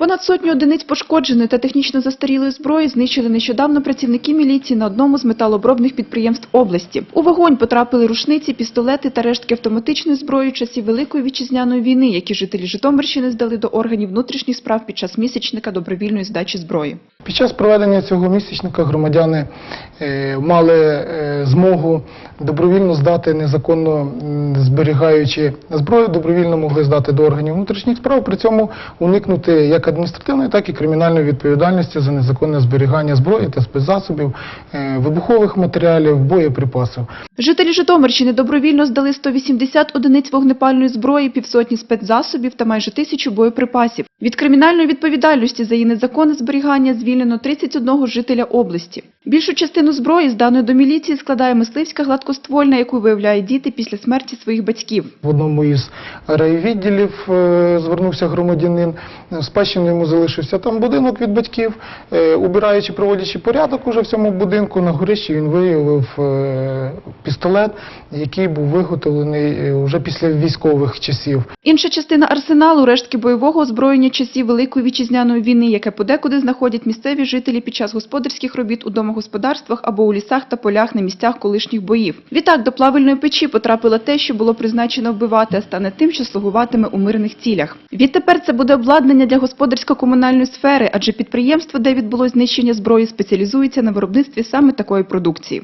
Понад сотню одиниць пошкодженої та технічно застарілої зброї знищили нещодавно працівники міліції на одному з металообробних підприємств області. У вогонь потрапили рушниці, пістолети та рештки автоматичної зброї часів Великої вітчизняної війни, які жителі Житомирщини здали до органів внутрішніх справ під час місячника добровільної здачі зброї. Під час проведення цього місячника громадяни е, мали е, змогу добровільно здати незаконно зберігаючи зброю, добровільно могли здати до органів внутрішніх справ, при цьому уникнути як адміністративної, так і кримінальної відповідальності за незаконне зберігання зброї та спецзасобів, е, вибухових матеріалів, боєприпасів. Жителі Житомирщини добровільно здали 180 одиниць вогнепальної зброї, півсотні спецзасобів та майже тисячу боєприпасів. Від кримінальної відповідальності за її незаконне зберігання звільнено 31 жителя області. Більшу частину зброї, зданої до міліції, складає мисливська гладкоствольна, яку виявляють діти після смерті своїх батьків. В одному із райвідділів е, звернувся громадянин, спадщину йому залишився там будинок від батьків. Е, Убираючи, проводячи порядок уже в цьому будинку, на горищі він виявив е, пістолет, який був виготовлений е, вже після військових часів. Інша частина арсеналу – рештки бойового озброєння часів Великої вітчизняної війни, яке подекуди знаходять місцеві жителі під час господарських робіт у домогосподарствах або у лісах та полях на місцях колишніх боїв. Відтак до плавильної печі потрапило те, що було призначено вбивати, а стане тим, що слугуватиме у мирних цілях. Відтепер це буде обладнання для господарсько-комунальної сфери, адже підприємство, де відбулось знищення зброї, спеціалізується на виробництві саме такої продукції.